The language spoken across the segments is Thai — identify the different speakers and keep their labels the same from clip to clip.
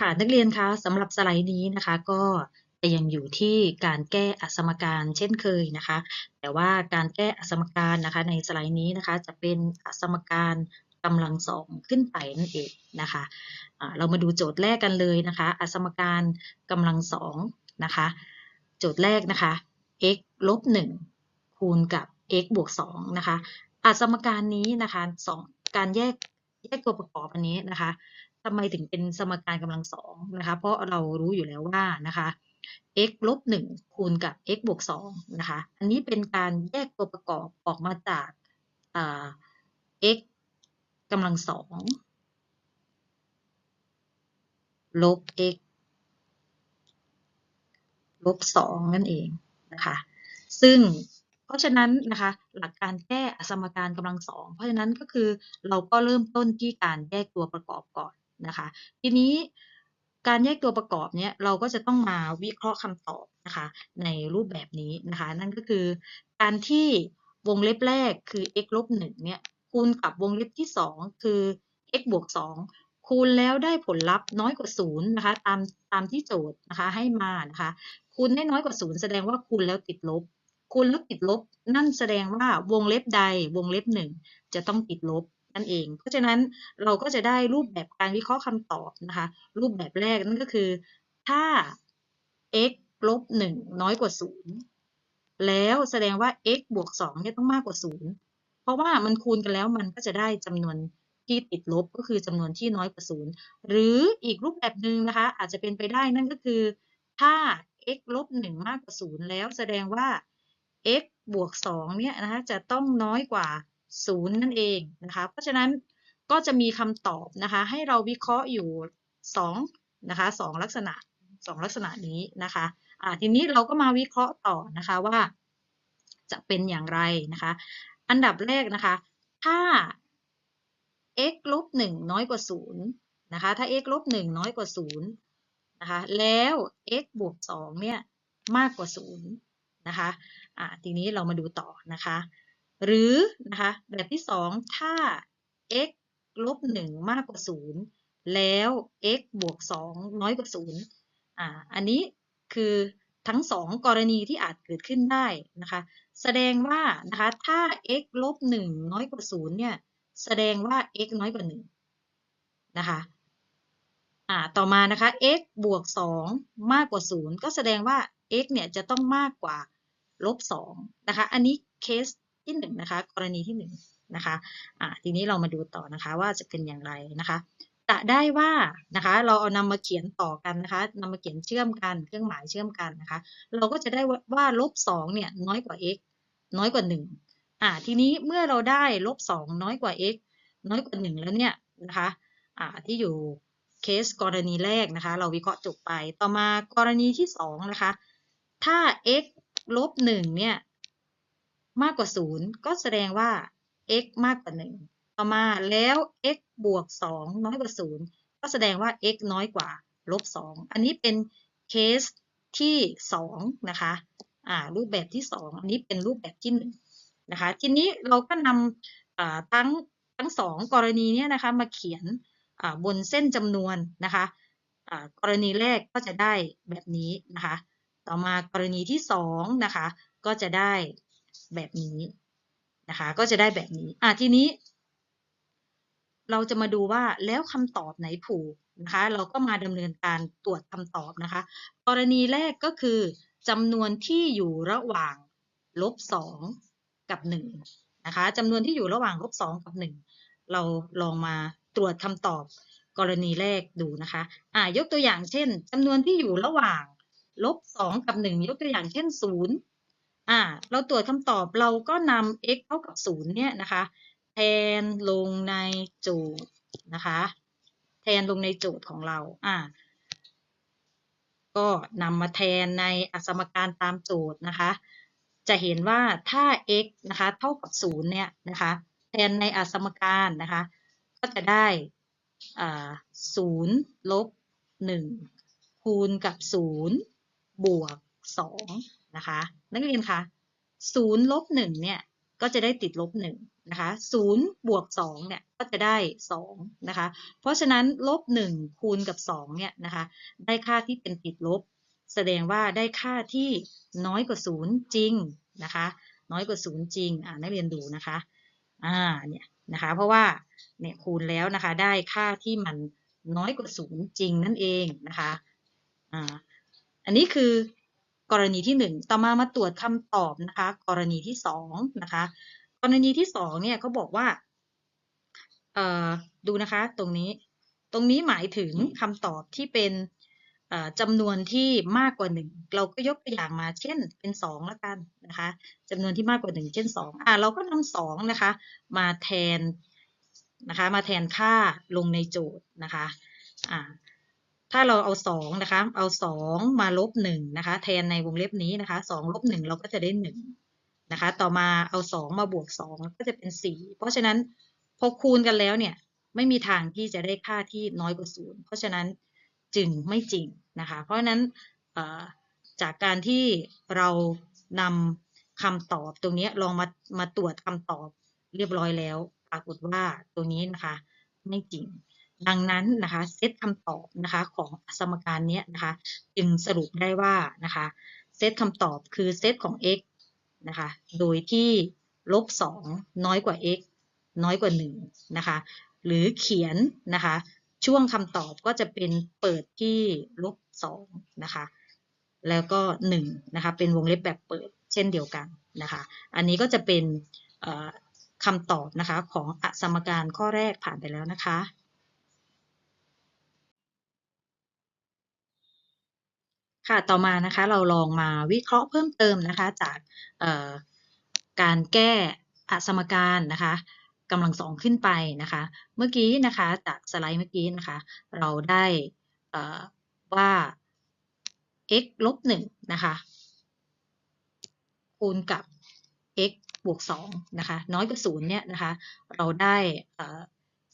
Speaker 1: ค่ะนักเรียนคะสำหรับสไลด์นี้นะคะก็จะยังอยู่ที่การแก้อสมการเช่นเคยนะคะ แต่ว่าการแก้อสมการนะคะ ในสไลด์นี้นะคะ จะเป็นอสมการกำลังสองขึ้นไปนั่นเองนะคะะเรามาดูโจทย์แรกกันเลยนะคะ อสมการกำลังสองนะคะ โจทย์แรกนะคะ x ลบหนึ่งคูณกับ x บวกสองนะคะอสมการนี้นะคะสองการแยกแยกตัวประกอบอันนี้นะคะ ทำไมถึงเป็นสมการกำลังสองนะคะ เพราะเรารู้อยู่แล้วว่านะคะ x ลบหนึ่งคูณกับ x บวกสองนะคะ อันนี้เป็นการแยกตัวประกอบออกมาจาก x กำลังสองลบ x ลบสองนั่นเองนะคะ ซึ่งเพราะฉะนั้นนะคะหลักการแก้สมการกำลังสองเพราะฉะนั้นก็คือเราก็เริ่มต้นที่การแยกตัวประกอบก่อน นะคะ ทีนี้การแยกตัวประกอบเนี้ยเราก็จะต้องมาวิเคราะห์คำตอบนะคะในรูปแบบนี้นะคะ นั่นก็คือการที่วงเล็บแรกคือ x ลบหนึ่งเนี่ยคูณกับวงเล็บที่ 2 คือ x บวก2คูณแล้วได้ผลลัพธ์น้อยกว่า0นะคะตามตามที่โจทย์นะคะให้มานะคะคูณได้น้อยกว่า0แสดงว่าคูณแล้วติดลบ คูณแล้วติดลบ นั่นแสดงว่าวงเล็บใดวงเล็บหนึ่งจะต้องติดลบ นั่นเอง เพราะฉะนั้นเราก็จะได้รูปแบบการวิเคราะห์คำตอบนะคะ รูปแบบแรกนั่นก็คือ ถ้า x ลบหนึ่งน้อยกว่าศูนย์แล้วแสดงว่า x บวกสองเนี่ยต้องมากกว่าศูนย์เพราะว่ามันคูณกันแล้วมันก็จะได้จำนวนที่ติดลบก็คือจำนวนที่น้อยกว่าศูนย์หรืออีกรูปแบบหนึ่งนะคะ อาจจะเป็นไปได้นั่นก็คือ ถ้า x ลบหนึ่งมากกว่าศูนย์แล้วแสดงว่า x บวกสองเนี่ยนะคะจะต้องน้อยกว่า ศูนย์นั่นเองนะคะ เพราะฉะนั้นก็จะมีคำตอบนะคะ ให้เราวิเคราะห์อยู่2นะคะสลักษณะ 2 ลักษณะนี้นะคะะทีนี้เราก็มาวิเคราะห์ต่อนะคะว่า จะเป็นอย่างไรนะคะ อันดับแรกนะคะ ถ้า x ลบ1น้อยกว่า 0 นะคะ ถ้า x ลบ1น้อยกว่า 0 นะคะ แล้ว x บวก 2 เนี่ย มากกว่า 0 นะคะะทีนี้เรามาดูต่อนะคะ หรือนะคะแบบที่ 2 ถ้า x ลบ1มากกว่า 0 แล้ว x บวก 2 น้อยกว่า0อ่าอันนี้คือทั้ง 2 กรณีที่อาจเกิดขึ้นได้นะคะ แสดงว่านะคะถ้า x ลบ1น้อยกว่า0เนี่ยแสดงว่า x น้อยกว่า1นะคะอ่าต่อมานะคะ x บวก 2 มากกว่า 0 ก็แสดงว่า x เนี่ยจะต้องมากกว่าลบ2นะคะ อันนี้เคส ที่1นะคะกรณีที่1นะคะะทีนี้เรามาดูต่อนะคะว่าจะเป็นอย่างไรนะคะจะได้ว่านะคะเราเอานำมาเขียนต่อกันนะคะนำมาเขียนเชื่อมกันเครื่องหมายเชื่อมกันนะคะ เราก็จะได้ว่าลบ2เนี่ยน้อยกว่า x น้อยกว่า 1อ่าทีนี้เมื่อเราได้ลบ2น้อยกว่า x น้อยกว่า 1 แล้วเนี่ยนะคะอ่าที่อยู่เคสกรณีแรกนะคะ เราวิเคราะห์จบไปต่อมากรณีที่2นะคะถ้า x ลบ1เนี่ย มากกว่า 0 ก็แสดงว่า x มากกว่า 1 ต่อมาแล้ว x บวก 2 น้อยกว่า 0 ก็แสดงว่า x น้อยกว่าลบ 2 อันนี้เป็นเคสที่ 2 นะคะอ่ารูปแบบที่ 2 อันนี้เป็นรูปแบบที่ 1 นะคะ ทีนี้เราก็นำทั้งทั้งสองกรณีนี้นะคะมาเขียนบนเส้นจำนวนนะคะกรณีแรกก็จะได้แบบนี้นะคะ ต่อมากรณีที่ 2 นะคะ ก็จะได้ แบบนี้นะคะ ก็จะได้แบบนี้ อะทีนี้ เราจะมาดูว่าแล้วคำตอบไหนผูกนะคะ เราก็มาดำเนินการตรวจคำตอบนะคะ กรณีแรกก็คือจำนวนที่อยู่ระหว่างลบสองกับหนึ่งนะคะจำนวนที่อยู่ระหว่างลบสองกับหนึ่งเราลองมาตรวจคำตอบกรณีแรกดูนะคะ อ่ายกตัวอย่างเช่นจำนวนที่อยู่ระหว่างลบสองกับหนึ่งยกตัวอย่างเช่นศูนย์ อ่า เราตรวจคำตอบเราก็นำ x เท่ากับศูนย์เนี่ยนะคะ แทนลงในโจทย์นะคะ แทนลงในโจทย์ของเราอ่าก็นำมาแทนในอสมการตามโจทย์นะคะ จะเห็นว่าถ้า x นะคะเท่ากับ0เนี่ยนะคะ แทนในอสมการนะคะ ก็จะได้ศูนย์ลบ1คูณกับ0บวก2 นะคะ นักเรียนคะศูนย์ลบหนึ่งเนี่ยก็จะได้ติดลบหนึ่งนะคะ0บวก2เนี่ยก็จะได้2นะคะ เพราะฉะนั้นลบ1คูณกับ2เนี่ยนะคะได้ค่าที่เป็นติดลบ แสดงว่าได้ค่าที่น้อยกว่า0จริงนะคะ น้อยกว่า0จริงอ่านักเรียนดูนะคะอ่าเนี่ยนะคะ เพราะว่าเนี่ยคูณแล้วนะคะได้ค่าที่มันน้อยกว่า0จริงนั่นเองนะคะอ่าอันนี้คือ กรณีที่ 1 ต่อมามาตรวจคำตอบนะคะ กรณีที่2นะคะ กรณีที่2เนี่ยเขาบอกว่าเอ่อดูนะคะตรงนี้ ตรงนี้หมายถึงคำตอบที่เป็นจำนวนที่มากกว่า 1 เราก็ยกตัวอย่างมาเช่นเป็น2แล้วกันนะคะจำนวนที่มากกว่า 1 เช่น 2 อ่าเราก็นำ2นะคะ มาแทนนะคะ มาแทนค่าลงในโจทย์นะคะอ่า ถ้าเราเอา2นะคะ เอา2มาลบ1นะคะ แทนในวงเล็บนี้นะคะ2ลบ1เราก็จะได้1นะคะ ต่อมาเอา2มาบวก2ก็จะเป็น4เพราะฉะนั้นพอคูณกันแล้วเนี่ยไม่มีทางที่จะได้ค่าที่น้อยกว่า0เพราะฉะนั้นจึงไม่จริงนะคะ เพราะฉะนั้นจากการที่เรานำคำตอบตรงนี้ลองมามาตรวจคำตอบเรียบร้อยแล้ว ปรากฏว่าตัวนี้นะคะ ไม่จริง ดังนั้นนะคะเซตคำตอบนะคะของสมการนี้นะคะจึงสรุปได้ว่านะคะเซตคำตอบคือเซตของ x นะคะโดยที่ลบ2น้อยกว่า x น้อยกว่า1นะคะหรือเขียนนะคะช่วงคำตอบก็จะเป็นเปิดที่ลบ2นะคะแล้วก็1นะคะเป็นวงเล็บแบบเปิดเช่นเดียวกันนะคะอันนี้ก็จะเป็นคำตอบนะคะของอสมการข้อแรกผ่านไปแล้วนะคะ ค่ะ ต่อมานะคะเราลองมาวิเคราะห์เพิ่มเติมนะคะจากการแก้อสมการนะคะกำลังสองขึ้นไปนะคะ เมื่อกี้นะคะจากสไลด์เมื่อกี้นะคะ เราได้ว่า x ลบหนึ่งนะคะ คูณกับ x บวกสองนะคะ น้อยกว่าศูนย์เนี่ยนะคะ เราได้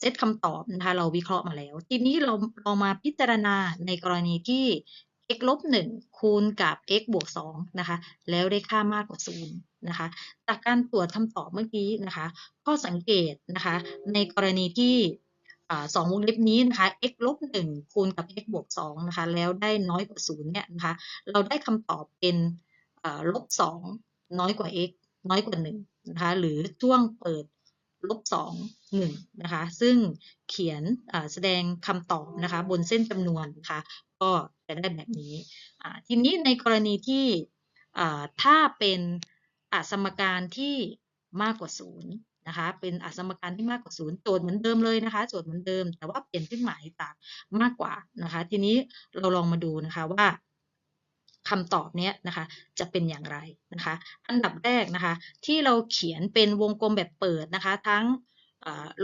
Speaker 1: เซตคำตอบนะคะ เราวิเคราะห์มาแล้ว ทีนี้เราเรามาพิจารณาในกรณีที่ x ลบหนึ่งคูณกับ x บวกสองนะคะ แล้วได้ค่ามากกว่าศูนย์นะคะ จากการตรวจคำตอบเมื่อกี้นะคะ ข้อสังเกตนะคะ ในกรณีที่สองวงเล็บนี้นะคะ x ลบหนึ่งคูณกับ x บวกสองนะคะ แล้วได้น้อยกว่าศูนย์เนี่ยนะคะ เราได้คำตอบเป็นลบสองน้อยกว่า x น้อยกว่าหนึ่งนะคะ หรือช่วงเปิด ลบสองหนึ่งนะคะ ซึ่งเขียนแสดงคำตอบนะคะ บนเส้นจำนวนนะคะ ก็จะได้แบบนี้ ทีนี้ในกรณีที่ถ้าเป็นอสมการที่มากกว่าศูนย์นะคะ เป็นอสมการที่มากกว่าศูนย์โจทย์เหมือนเดิมเลยนะคะ โจทย์เหมือนเดิม แต่ว่าเปลี่ยนเครื่องหมายจากมากกว่านะคะ ทีนี้เราลองมาดูนะคะว่า คำตอบเนี้ยนะคะจะเป็นอย่างไรนะคะ อันดับแรกนะคะ ที่เราเขียนเป็นวงกลมแบบเปิดนะคะ ทั้ง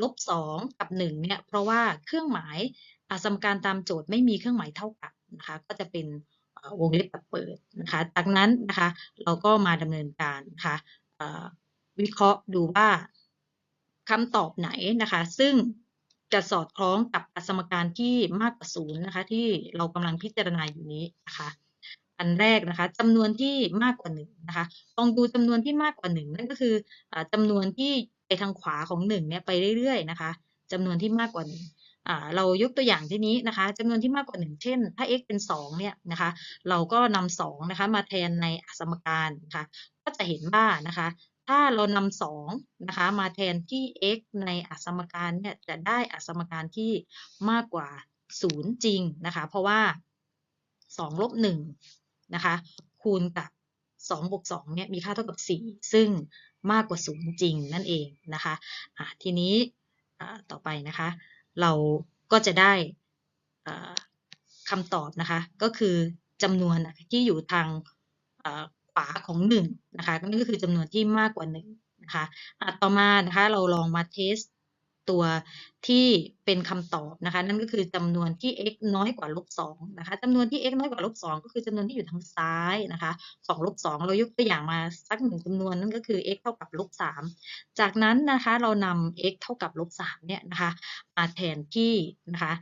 Speaker 1: ลบสองกับหนึ่งเนี่ยเพราะว่าเครื่องหมายสมการตามโจทย์ไม่มีเครื่องหมายเท่ากับนะคะ ก็จะเป็นวงเล็บแบบเปิดนะคะจากนั้นนะคะเราก็มาดำเนินการนะคะวิเคราะห์ดูว่าคำตอบไหนนะคะ ซึ่งจะสอดคล้องกับสมการที่มากกว่าศูนย์นะคะ ที่เรากำลังพิจารณาอยู่นี้นะคะ อันแรกนะคะจำนวนที่มากกว่าหนึ่งนะคะลองดูจำนวนที่มากกว่าหนึ่งนั่นก็คือจำนวนที่ไปทางขวาของหนึ่งเนี่ยไปเรื่อยๆนะคะจำนวนที่มากกว่าหนึ่งเรายกตัวอย่างที่นี้นะคะจำนวนที่มากกว่า 1 เช่น ถ้า x เป็น 2 เนี่ยนะคะ เราก็นำ2นะคะมาแทนในสมการนะคะก็จะเห็นว่านะคะ ถ้าเรานำ2นะคะมาแทนที่ x ในอสมการเนี่ยจะได้อสมการที่มากกว่า 0 จริงนะคะ เพราะว่า 2 ลบ 1 นะคะ คูณกับ2บวก2เนี่ยมีค่าเท่ากับ 4 ซึ่งมากกว่า 0 จริงนั่นเองนะคะะทีนี้ต่อไปนะคะ เราก็จะได้คำตอบนะคะ ก็คือจำนวนที่อยู่ทางขวาของ1นะคะนั่นก็คือจำนวนที่มากกว่า1นะคะต่อมานะคะเราลองมาเทส ตัวที่เป็นคำตอบนะคะ นั่นก็คือจำนวนที่ x น้อยกว่าลบ2นะคะจำนวนที่ x น้อยกว่าลบ2ก็คือจำนวนที่อยู่ทางซ้ายนะคะของลบ2เรายกตัวอย่างมาสักหนึ่งจำนวนนั่นก็คือ x เท่ากับลบ3จากนั้นนะคะเรานำ x เท่ากับลบ3เนี่ยนะคะมาแทนที่นะคะ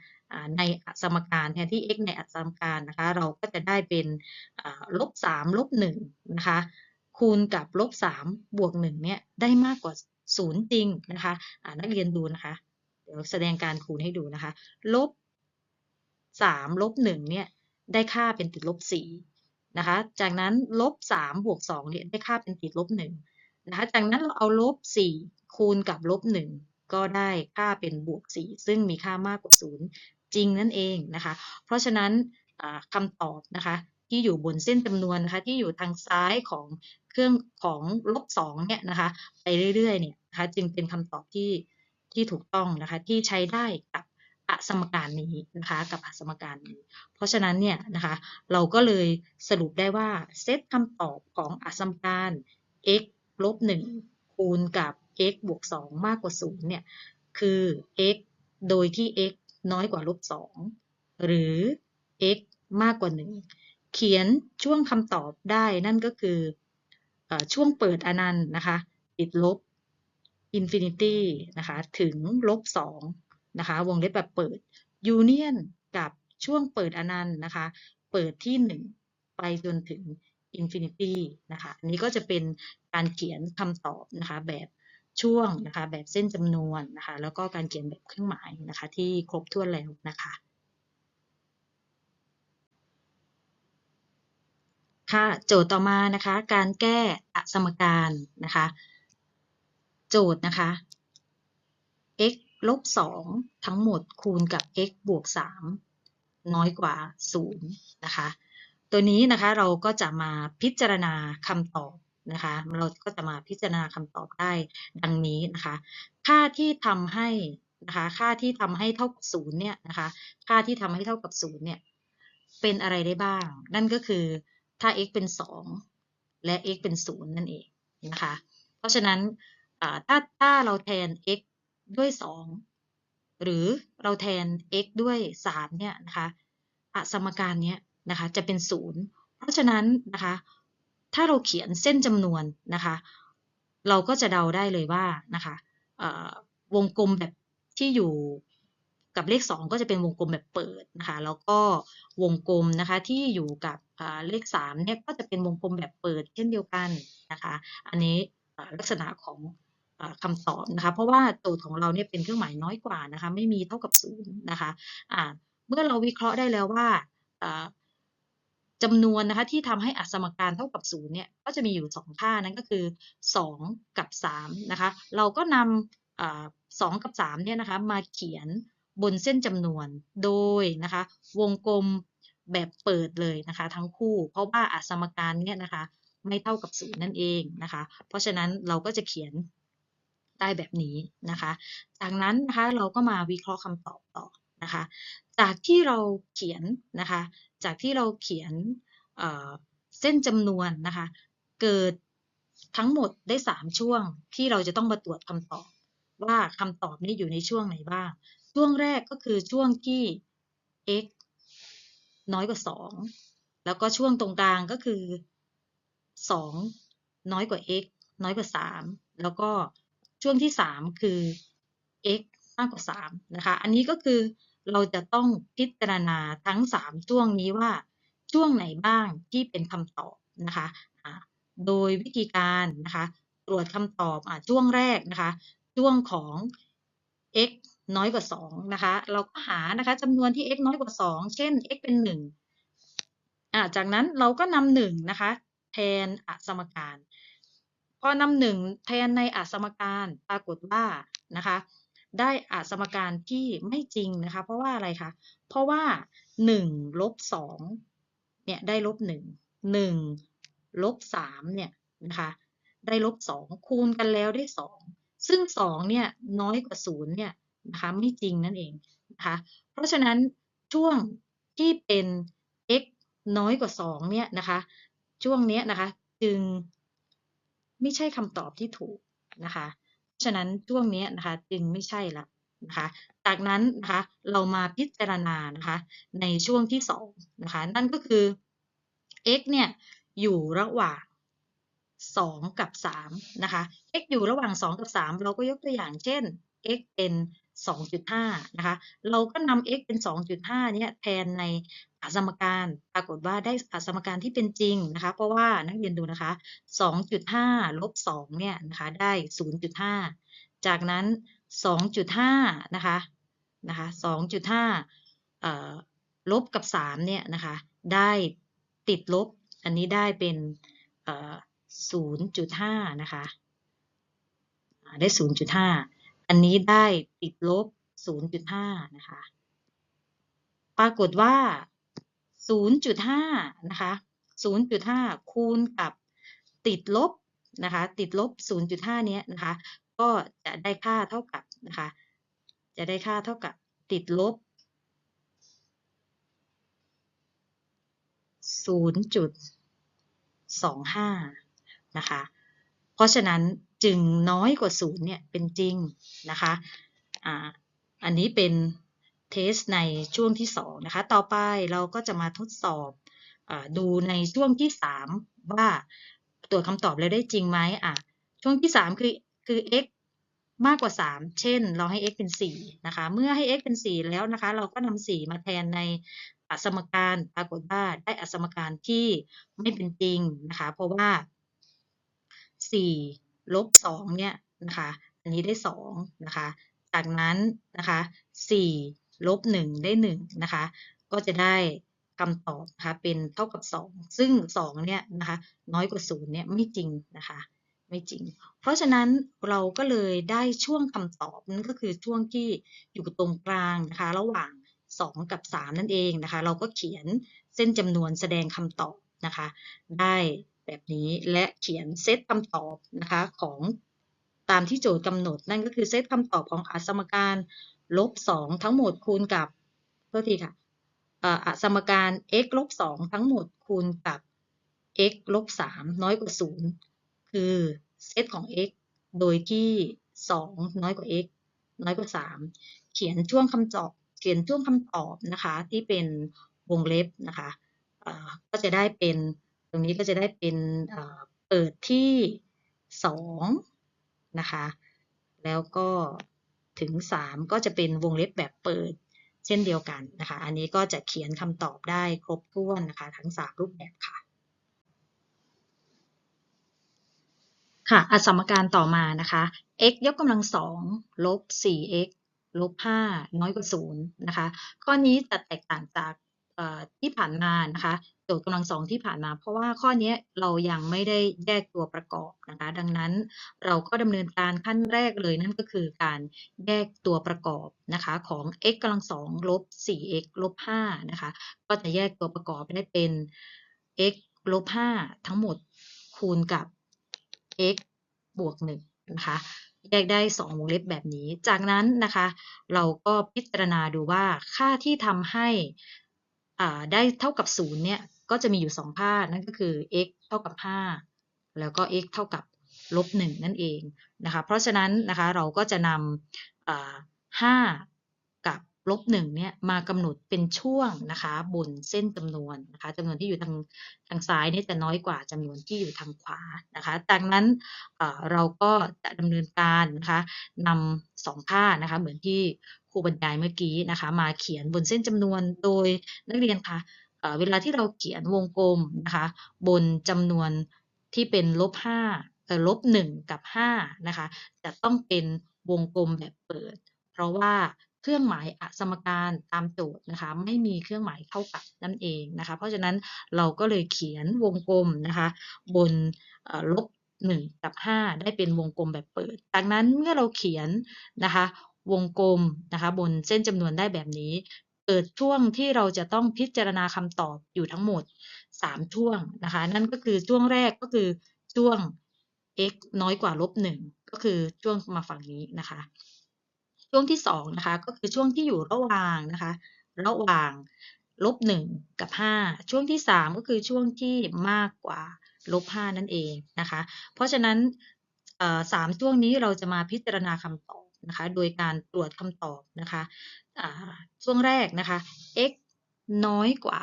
Speaker 1: ในสมการแทนที่ x ในอัสมการนะคะ เราก็จะได้เป็นลบ3ลบ1นะคะคูณกับลบ3บวก1เนี่ยได้มากกว่า ศูนย์จริงนะคะอ่านักเรียนดูนะคะ เดี๋ยวแสดงการคูณให้ดูนะคะ ลบสามลบหนึ่งเนี่ยได้ค่าเป็นติดลบสี่นะคะ จากนั้นลบสามบวกสองเนี่ยได้ค่าเป็นติดลบหนึ่งนะคะ จากนั้นเราเอาลบสี่คูณกับลบหนึ่งก็ได้ค่าเป็นบวกสี่ซึ่งมีค่ามากกว่าศูนย์จริงนั่นเองนะคะ เพราะฉะนั้นอ่าคำตอบนะคะที่อยู่บนเส้นจำนวนนะคะที่อยู่ทางซ้ายของ เครื่องของลบสองเนี่ยนะคะไปเรื่อยๆเนี่ยนะคะจึงเป็นคำตอบที่ที่ถูกต้องนะคะที่ใช้ได้กับอสมการนี้นะคะกับอสมการนี้ เพราะฉะนั้นเนี่ยนะคะเราก็เลยสรุปได้ว่าเซตคำตอบของอสมการ x ลบ1คูณกับ x บวก2มากกว่า0เนี่ยคือ x โดยที่ x น้อยกว่าลบ2หรือ x มากกว่า 1 เขียนช่วงคำตอบได้นั่นก็คือเออ ช่วงเปิดอนันต์นะคะ ติดลบ infinity นะคะ ถึงลบ2นะคะ วงเล็บแบบเปิด union กับช่วงเปิดอนันต์นะคะ เปิดที่1ไปจนถึง infinity นะคะอันนี้ก็จะเป็นการเขียนคำตอบนะคะแบบช่วงนะคะ แบบเส้นจำนวนนะคะ แล้วก็การเขียนแบบเครื่องหมายนะคะ ที่ครบถ้วนแล้วนะคะ ค่ะโจทย์ต่อมานะคะการแก้อสมการนะคะ โจทย์นะคะ x ลบ2ทั้งหมดคูณกับ x บวก 3 น้อยกว่า 0 นะคะ ตัวนี้นะคะเราก็จะมาพิจารณาคำตอบนะคะ เราก็จะมาพิจารณาคำตอบได้ดังนี้นะคะ ค่าที่ทำให้นะคะ ค่าที่ทำให้เท่ากับ0เนี่ยนะคะ ค่าที่ทำให้เท่ากับ0เนี่ย เป็นอะไรได้บ้าง นั่นก็คือ ถ้า x เป็น 2 และ x เป็น 0 นั่นเองนะคะ เพราะฉะนั้นถ้าถ้าเราแทน x ด้วย 2 หรือเราแทน x ด้วย 3 เนี่ยนะคะอสมการเนี้ยนะคะจะเป็น 0 เพราะฉะนั้นนะคะถ้าเราเขียนเส้นจำนวนนะคะ เราก็จะเดาได้เลยว่านะคะวงกลมแบบที่อยู่ กับเลข 2 ก็จะเป็นวงกลมแบบเปิดนะคะแล้วก็วงกลมนะคะที่อยู่กับเลข3เนี่ยก็จะเป็นวงกลมแบบเปิดเช่นเดียวกันนะคะอันนี้ลักษณะของคำตอบนะคะเพราะว่าโจทย์ของเราเนี่ยเป็นเครื่องหมายน้อยกว่านะคะไม่มีเท่ากับ0นย์นะคะะเมื่อเราวิเคราะห์ได้แล้วว่าจำนวนนะคะที่ทำให้อสมการเท่ากับ0เนี่ยก็จะมีอยู่ 2 ค่านั้นก็คือ 2 กับ3นะคะเราก็นำสองกับ3เนี่ยนะคะมาเขียน บนเส้นจำนวนโดยนะคะ วงกลมแบบเปิดเลยนะคะ ทั้งคู่ เพราะว่าอสมการเนี่ยนะคะ ไม่เท่ากับศูนย์นั่นเองนะคะ เพราะฉะนั้นเราก็จะเขียนได้แบบนี้นะคะ จากนั้นนะคะเราก็มาวิเคราะห์คำตอบต่อนะคะ จากที่เราเขียนนะคะ จากที่เราเขียนเส้นจำนวนนะคะ เกิดทั้งหมดได้ 3 ช่วงที่เราจะต้องมาตรวจคำตอบ ว่าคำตอบนี้อยู่ในช่วงไหนบ้าง ช่วงแรกก็คือช่วงที่ x น้อยกว่า 2 แล้วก็ช่วงตรงกลางก็คือ 2 น้อยกว่า x น้อยกว่า 3 แล้วก็ช่วงที่ 3 คือ x มากกว่า 3 นะคะ อันนี้ก็คือเราจะต้องพิจารณาทั้ง 3 ช่วงนี้ว่าช่วงไหนบ้างที่เป็นคำตอบนะคะ โดยวิธีการนะคะ ตรวจคำตอบอช่วงแรกนะคะ ช่วงของ x น้อยกว่า 2 นะคะ เราก็หานะคะจำนวนที่ x น้อยกว่า 2 เช่น x เป็น1อ่าจากนั้นเราก็นำ1นะคะ แทนอสมการ พอนำหนึ่งแทนในอสมการปรากฏว่านะคะ ได้อสมการที่ไม่จริงนะคะ เพราะว่าอะไรคะเพราะว่า1ลบ2เนี่ยได้ลบ1 1ลบ3เนี่ยนะคะได้ลบ2คูณกันแล้วได้ 2 ซึ่ง 2 เนี่ยน้อยกว่า 0 เนี่ย นะคะไม่จริงนั่นเองนะคะเพราะฉะนั้นช่วงที่เป็น x น้อยกว่า 2 เนี่ยนะคะช่วงนี้นะคะจึงไม่ใช่คำตอบที่ถูกนะคะเพราะฉะนั้นช่วงนี้นะคะจึงไม่ใช่ละนะคะจากนั้นนะคะเรามาพิจารณานะคะในช่วงที่2นะคะนั่นก็คือ x เนี่ยอยู่ระหว่าง 2 กับ3นะคะ x อยู่ระหว่าง 2 กับ 3 เราก็ยกตัวอย่างเช่น x เป็น 2.5 นะคะ เราก็นำ x เป็น 2.5 เนี่ยแทนในอหาสมการปรากฏว่าได้หาสมการที่เป็นจริงนะคะ เพราะว่านักเรียนดูนะคะ 2.5 ลบ 2 เนี่ยนะคะได้ 0.5 จากนั้น 2.5 นะคะนะคะ2.5เอ่อลบกับ 3 เนี่ยนะคะ ได้ติดลบ อันนี้ได้เป็นเอ่อ0.5 นะคะ ได้ 0.5 อันนี้ได้ติดลบ 0.5 นะคะ ปรากฏว่า 0.5 นะคะ 0.5 คูณกับติดลบนะคะ ติดลบ 0.5 เนี้ยนะคะ ก็จะได้ค่าเท่ากับนะคะ จะได้ค่าเท่ากับติดลบ 0.25 นะคะ เพราะฉะนั้น จึงน้อยกว่า0เนี่ยเป็นจริงนะคะอ่าอันนี้เป็นเทสในช่วงที่2นะคะ ต่อไปเราก็จะมาทดสอบอดูในช่วงที่ 3 ว่าตรวคำตอบแล้วได้จริงไหมอะช่วงที่ 3 คือคือ x มากกว่า 3 เช่น เราให้ x เป็น 4 นะคะ เมื่อให้ x เป็น 4 แล้วนะคะ เราก็นำ4 มาแทนในอสมการปรากฏว่าได้อสมการที่ไม่เป็นจริงนะคะ เพราะว่า 4 ลบ2เนี่ยนะคะอันนี้ได้2นะคะจากนั้นนะคะ4ลบ1ได้1นะคะก็จะได้คำตอบนะคะเป็นเท่ากับ 2 ซึ่ง 2 เนี่ยนะคะน้อยกว่า0เนี่ยไม่จริงนะคะไม่จริง เพราะฉะนั้นเราก็เลยได้ช่วงคำตอบนั่นก็คือช่วงที่อยู่ตรงกลางนะคะระหว่าง 2 กับ 3 นั่นเองนะคะเราก็เขียนเส้นจำนวนแสดงคำตอบนะคะได้ แบบนี้และเขียนเซตคำตอบนะคะของตามที่โจทย์กำหนด นั่นก็คือเซตคำตอบของอสมการลบ2ทั้งหมดคูณกับโทษทีค่ะอ่ออสมการ x ลบ2ทั้งหมดคูณกับ x ลบ3น้อยกว่า 0 คือเซตของ x โดยที่ 2 น้อยกว่า x น้อยกว่า 3 เขียนช่วงคำตอบ เขียนช่วงคำตอบนะคะที่เป็นวงเล็บนะคะก็จะได้เป็น รงนี้ก็จะได้เป็นเปิดที่ 2 นะคะ แล้วก็ถึง 3 ก็จะเป็นวงเล็บแบบเปิดเช่นเดียวกันนะคะ อันนี้ก็จะเขียนคำตอบได้ครบถ้วนนะคะ ทั้ง 3 รูปแบบค่ะ ค่ะอสมการต่อมานะคะ x ยกกำลังสองลบ 4x ลบ5น้อยกว่า0นะคะ ข้อนี้จะแตกต่างจาก ที่ผ่านมานะคะโจทย์กำลังสองที่ผ่านมา เพราะว่าข้อนี้เรายังไม่ได้แยกตัวประกอบนะคะ ดังนั้นเราก็ดำเนินการขั้นแรกเลยนั่นก็คือการแยกตัวประกอบนะคะของ x กำลังสองลบ 4x ลบ5นะคะ ก็จะแยกตัวประกอบได้เป็น x ลบ5ทั้งหมดคูณกับ x บวก1นะคะแยกได้ 2 วงเล็บแบบนี้ จากนั้นนะคะ เราก็พิจารณาดูว่าค่าที่ทำให้ ได้เท่ากับ 0 เนี่ย ก็จะมีอยู่ 2 ค่า นั่นก็คือ x เท่ากับ 5 แล้วก็ x เท่ากับลบ 1 นั่นเองนะคะ เพราะฉะนั้นนะคะเราก็จะนำอ่า5กับลบ 1 เนี่ยมากำหนดเป็นช่วงนะคะ บนเส้นจำนวนนะคะจำนวนที่อยู่ทางทางซ้ายนี่จะน้อยกว่าจำนวนที่อยู่ทางขวานะคะ จากนั้นเราก็จะดำเนินการนะคะนำสองค่านะคะเหมือนที่ รูบรรยายเมื่อกี้นะคะ มาเขียนบนเส้นจำนวนโดยนักเรียนคะเอ่อเวลาที่เราเขียนวงกลมนะคะ บนจำนวนที่เป็นลบห้าลบหนึ่งกับห้านะคะ จะต้องเป็นวงกลมแบบเปิด เพราะว่าเครื่องหมายอสมการตามโจทย์นะคะ ไม่มีเครื่องหมายเท่ากับนั่นเองนะคะ เพราะฉะนั้นเราก็เลยเขียนวงกลมนะคะ บนลบหนึ่งกับห้าได้เป็นวงกลมแบบเปิด จากนั้นเมื่อเราเขียนนะคะ วงกลมนะคะบนเส้นจำนวนได้แบบนี้ เกิดช่วงที่เราจะต้องพิจารณาคำตอบอยู่ทั้งหมด 3 ช่วงนะคะ นั่นก็คือช่วงแรกก็คือช่วง x น้อยกว่าลบ1ก็คือช่วงมาฝั่งนี้นะคะ ช่วงที่2นะคะก็คือช่วงที่อยู่ระหว่างนะคะ ระหว่างลบ1กับ 5 ช่วงที่ 3 ก็คือช่วงที่มากกว่าลบ5นั่นเองนะคะ เพราะฉะนั้นสามช่วงนี้เราจะมาพิจารณาคำตอบ นะคะ โดยการตรวจคำตอบนะคะช่วงแรกนะคะ x น้อยกว่า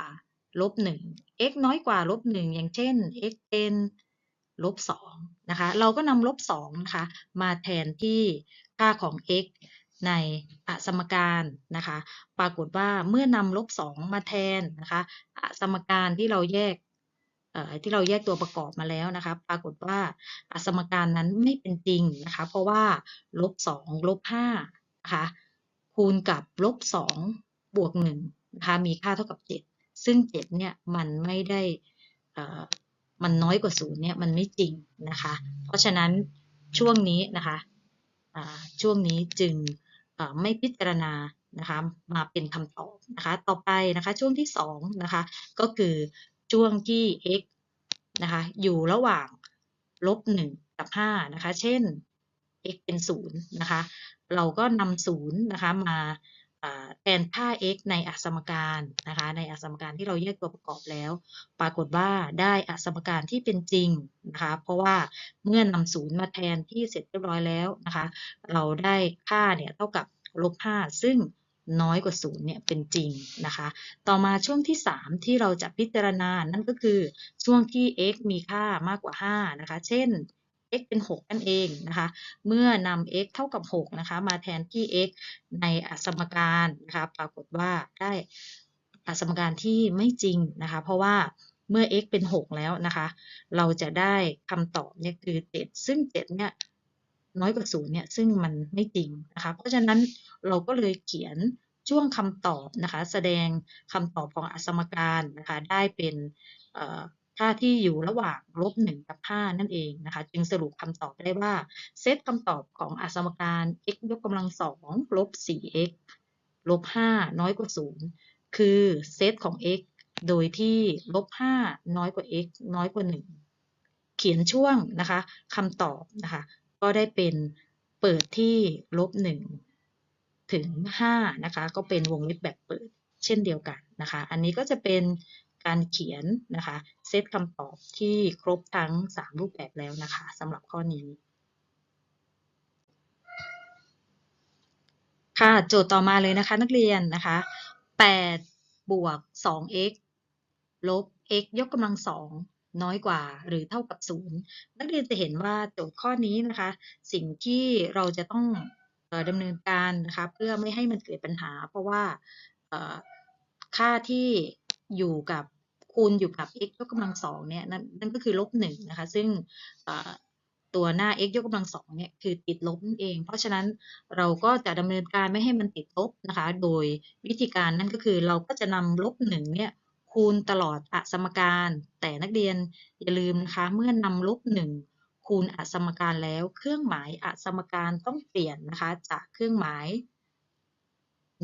Speaker 1: ลบ1 x น้อยกว่าลบ1อย่างเช่น x เป็นลบ2นะคะ เราก็นำลบ2นะคะ มาแทนที่ค่าของ x ในอสมการนะคะ ปรากฏว่าเมื่อนำลบสองมาแทนนะคะอสมการที่เราแยก ที่เราแยกตัวประกอบมาแล้วนะคะ ปรากฏว่าสมการนั้นไม่เป็นจริงนะคะ เพราะว่าลบสองลบห้านะคะคูณกับลบสองบวกหนึ่งนะคะมีค่าเท่ากับเจ็ดซึ่งเจ็ดเนี่ยมันไม่ได้อ่อมันน้อยกว่าศูนย์เนี่ยมันไม่จริงนะคะ เพราะฉะนั้นช่วงนี้นะคะอ่าช่วงนี้จึงอ่อไม่พิจารณานะคะมาเป็นคำตอบนะคะ ต่อไปนะคะช่วงที่สองนะคะก็คือ ช่วงที่ x นะคะอยู่ระหว่างลบหนึ่งกับห้านะคะเช่น x เป็นศูนย์นะคะเราก็นำศูนย์นะคะมาแทนค่า x ในอสมการนะคะในอสมการที่เราแยกตัวประกอบแล้ว ปรากฏว่าได้อสมการที่เป็นจริงนะคะเพราะว่าเมื่อนำศูนย์มาแทนที่เสร็จเรียบร้อยแล้วนะคะเราได้ค่าเนี่ยเท่ากับลบห้าซึ่ง น้อยกว่าศูนย์เนี่ยเป็นจริงนะคะ ต่อมาช่วงที่ 3 ที่เราจะพิจารณา นั่นก็คือช่วงที่ x มีค่ามากกว่า 5 นะคะ เช่น x เป็น 6 นั่นเองนะคะ เมื่อนำ x เท่ากับ 6 นะคะ มาแทนที่ x ในสมการนะคะ ปรากฏว่าได้สมการที่ไม่จริงนะคะ เพราะว่าเมื่อ x เป็น 6 แล้วนะคะ เราจะได้คำตอบเนี่ยคือ 7 ซึ่ง 7 เนี่ย น้อยกว่า0เนี่ยซึ่งมันไม่จริงนะคะเพราะฉะนั้นเราก็เลยเขียนช่วงคำตอบนะคะแสดงคำตอบของอสมการนะคะได้เป็นค่าที่อยู่ระหว่างลบ1กับ 5 นั่นเองนะคะจึงสรุปคำตอบได้ว่าเซตคำตอบของอสมการ x ยกกำลังสองลบ 4x ลบ 5 น้อยกว่า 0 คือเซตของ x โดยที่ลบ 5 น้อยกว่า x น้อยกว่า 1 เขียนช่วงนะคะคำตอบนะคะ ก็ได้เป็นเปิดที่ลบ1ถึง5นะคะ ก็เป็นวงเล็บแบบเปิดเช่นเดียวกันนะคะ อันนี้ก็จะเป็นการเขียนนะคะเซตคำตอบที่ครบทั้ง 3 รูปแบบแล้วนะคะสำหรับข้อนี้ ค่ะโจทย์ต่อมาเลยนะคะนักเรียนนะคะ8บวก 2x ลบ x ยกกำลังสอง น้อยกว่าหรือเท่ากับ0นักเรียนจะเห็นว่าโจทย์ข้อนี้นะคะ สิ่งที่เราจะต้องดำเนินการนะคะเพื่อไม่ให้มันเกิดปัญหา เพราะว่าค่าที่อยู่กับคูณอยู่กับ x ยกกำลังสองเนี่ยนั่นนั่นก็คือลบหนึ่งนะคะ ซึ่งตัวหน้า x ยกกำลังสองเนี่ยคือติดลบนั่นเอง เพราะฉะนั้นเราก็จะดำเนินการไม่ให้มันติดลบนะคะ โดยวิธีการนั่นก็คือเราก็จะนำลบหนึ่งเนี่ย คูณตลอดอสมการ แต่นักเรียนอย่าลืมนะคะ เมื่อนำลบหนึ่งคูณอสมการแล้ว เครื่องหมายอสมการต้องเปลี่ยนนะคะ จากเครื่องหมาย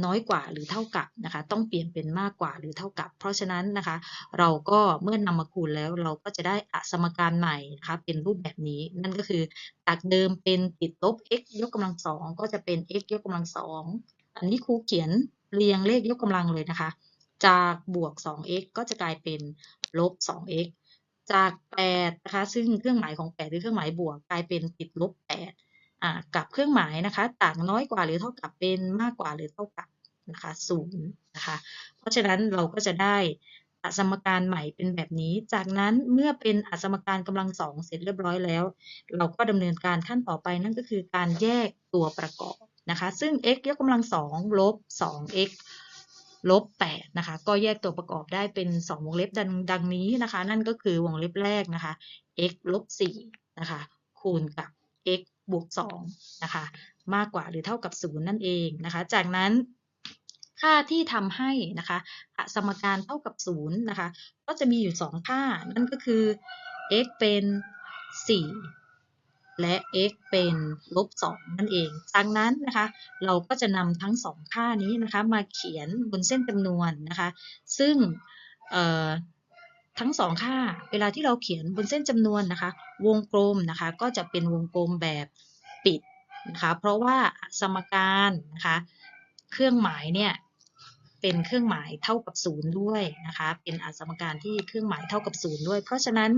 Speaker 1: น้อยกว่าหรือเท่ากับนะคะ ต้องเปลี่ยนเป็นมากกว่าหรือเท่ากับ เพราะฉะนั้นนะคะ เราก็เมื่อนำมาคูณแล้วเราก็จะได้อสมการใหม่นะคะเป็นรูปแบบนี้ นั่นก็คือจากเดิมเป็นติดลบ x ยกกำลังสองก็จะเป็น x ยกกำลังสองอันนี้ครูเขียนเรียงเลขยกกำลังเลยนะคะ จากบวก 2x ก็จะกลายเป็นลบ 2x จาก 8 นะคะ ซึ่งเครื่องหมายของ8คือเครื่องหมายบวกกลายเป็นติดลบ 8 อ่า กับเครื่องหมายนะคะ ต่างน้อยกว่าหรือเท่ากับเป็นมากกว่าหรือเท่ากับนะคะ0นะคะ เพราะฉะนั้นเราก็จะได้อสมการใหม่เป็นแบบนี้ จากนั้นเมื่อเป็นอสมการกำลังสองเสร็จเรียบร้อยแล้ว เราก็ดำเนินการขั้นต่อไปนั่นก็คือการแยกตัวประกอบนะคะ ซึ่ง x ยกกำลังสองลบ 2x ลบ8นะคะ ก็แยกตัวประกอบได้เป็น 2 วงเล็บดังดังนี้นะคะ นั่นก็คือวงเล็บแรกนะคะ x ลบ4นะคะ คูณกับ x บวก2นะคะ มากกว่าหรือเท่ากับ 0 นั่นเองนะคะ จากนั้นค่าที่ทำให้นะคะสมการเท่ากับ 0 นะคะ ก็จะมีอยู่ 2 ค่า นั่นก็คือ x เป็น 4 และ x เป็นลบ2นั่นเอง จากนั้นนะคะ เราก็จะนำทั้ง 2 ค่านี้นะคะมาเขียนบนเส้นจำนวนนะคะ ซึ่งทั้ง2ค่า เวลาที่เราเขียนบนเส้นจำนวนนะคะ วงกลมนะคะ ก็จะเป็นวงกลมแบบปิดนะคะ เพราะว่าสมการนะคะ เครื่องหมายเนี่ย เป็นเครื่องหมายเท่ากับศูนย์ด้วยนะคะ เป็นอสมการที่เครื่องหมายเท่ากับศูนย์ด้วย เพราะฉะนั้น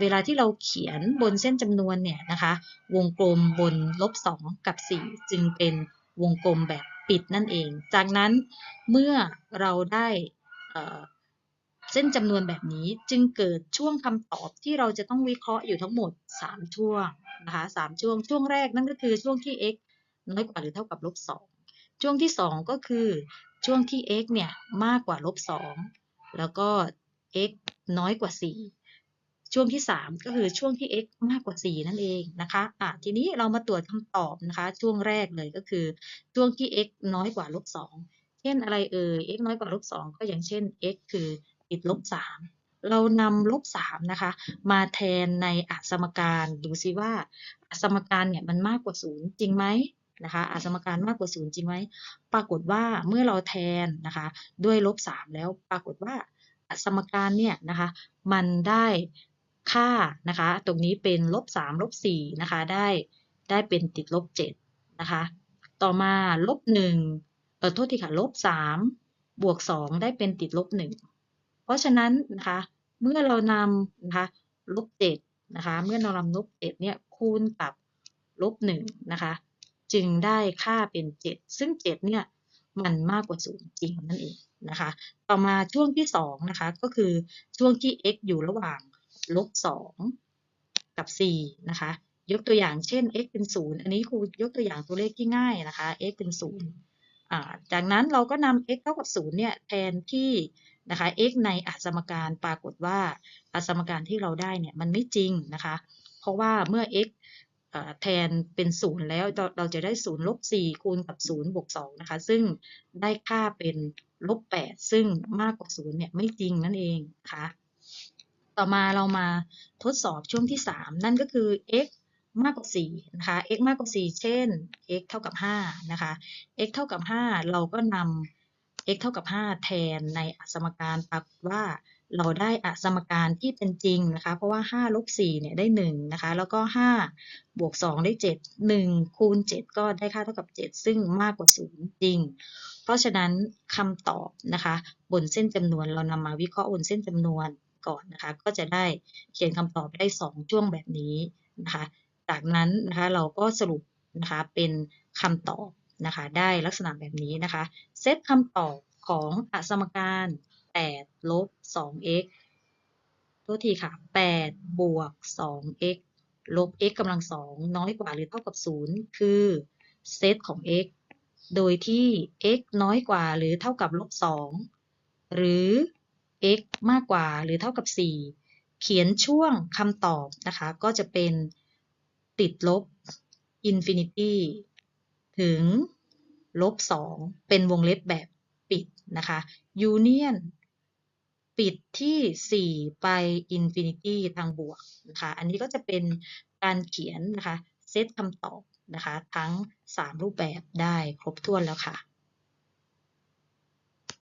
Speaker 1: เวลาที่เราเขียนบนเส้นจำนวนเนี่ยนะคะ วงกลมบนลบ2กับ4จึงเป็นวงกลมแบบปิดนั่นเอง จากนั้นเมื่อเราได้เส้นจำนวนแบบนี้จึงเกิดช่วงคำตอบที่เราจะต้องวิเคราะห์อยู่ทั้งหมด 3 ช่วงนะคะ3ช่วง ช่วงแรกนั่นก็คือช่วงที่ x น้อยกว่าหรือเท่ากับลบ2ช่วงที่ 2 ก็คือ ช่วงที่ x เนี่ยมากกว่าลบ2แล้วก็ x น้อยกว่า 4 ช่วงที่ 3 ก็คือช่วงที่ x มากกว่า 4 นั่นเองนะคะอะทีนี้เรามาตรวจคำตอบนะคะ ช่วงแรกเลยก็คือช่วงที่ x น้อยกว่าลบ2เช่นอะไรเอ่ย x น้อยกว่าลบ2ก็อย่างเช่น x คือติดลบ3เรานำลบ3นะคะ มาแทนในอสมการ ดูซิว่าอสมการเนี่ยมันมากกว่า0จริงไหม นะคะอสมการมากกว่า 0 จริงไหมปรากฏว่าเมื่อเราแทนนะคะด้วยลบ 3 แล้วปรากฏว่าสมการเนี่ยนะคะมันได้ค่านะคะตรงนี้เป็นลบ3ลบ4นะคะได้ได้เป็นติดลบ7นะคะต่อมาลบ1เออโทษทีค่ะลบ3บวก 2 ได้เป็นติดลบ 1 เพราะฉะนั้นนะคะเมื่อเรานำนะคะลบ7นะคะเมื่อเรานำลบ7เนี่ยคูณกับลบ1นะคะ จึงได้ค่าเป็น 7 ซึ่ง 7 เนี่ยมันมากกว่า0จริงนั่นเองนะคะ ต่อมาช่วงที่2นะคะก็คือช่วงที่ x อยู่ระหว่างลบ2กับ 4 นะคะ ยกตัวอย่างเช่น x เป็น 0 อันนี้ครูยกตัวอย่างตัวเลขที่ง่ายนะคะ x เป็น 0 จากนั้นเราก็นำ x เท่ากับ 0 เนี่ยแทนที่นะคะ x ในอสมการปรากฏว่าอสมการที่เราได้เนี่ยมันไม่จริงนะคะ เพราะว่าเมื่อ x แทนเป็นศูนย์แล้วเราจะได้ศูนย์ลบสี่คูณกับศูนย์บวกสองนะคะซึ่งได้ค่าเป็นลบแปดซึ่งมากกว่าศูนย์เนี่ยไม่จริงนั่นเองนะคะต่อมาเรามาทดสอบช่วงที่3นั่นก็คือ x มากกว่า4นะคะ x มากกว่า 4 เช่น x เท่ากับ5นะคะ x เท่ากับ 5 เราก็นำ x เท่ากับ 5 แทนในสมการปรากฏว่า เราได้อสมการที่เป็นจริงนะคะ เพราะว่า5ลบ4เนี่ยได้1นะคะ แล้วก็5บวก2ได้ 7 1 คูณ 7 ก็ได้ค่าเท่ากับ 7 ซึ่งมากกว่า 0 จริง เพราะฉะนั้นคำตอบนะคะ บนเส้นจำนวนเรานำมาวิเคราะห์บนเส้นจำนวนก่อนนะคะ ก็จะได้เขียนคำตอบได้ 2 ช่วงแบบนี้นะคะ จากนั้นนะคะเราก็สรุปนะคะเป็นคำตอบนะคะ ได้ลักษณะแบบนี้นะคะ เซตคำตอบของอสมการ 8ลบ 2x โทษทีค่ะ 8 บวก 2x ลบ x กำลังสองน้อยกว่าหรือเท่ากับ 0 คือเซตของ x โดยที่ x น้อยกว่าหรือเท่ากับลบ 2 หรือ x มากกว่าหรือเท่ากับ 4 เขียนช่วงคำตอบนะคะ ก็จะเป็นติดลบ infinity ถึงลบ 2 เป็นวงเล็บแบบปิดนะคะ union ปิดที่ 4 ไป infinity ทางบวกนะคะอันนี้ก็จะเป็นการเขียนนะคะเซตคำตอบนะคะทั้ง 3 รูปแบบได้ครบถ้วนแล้วค่ะ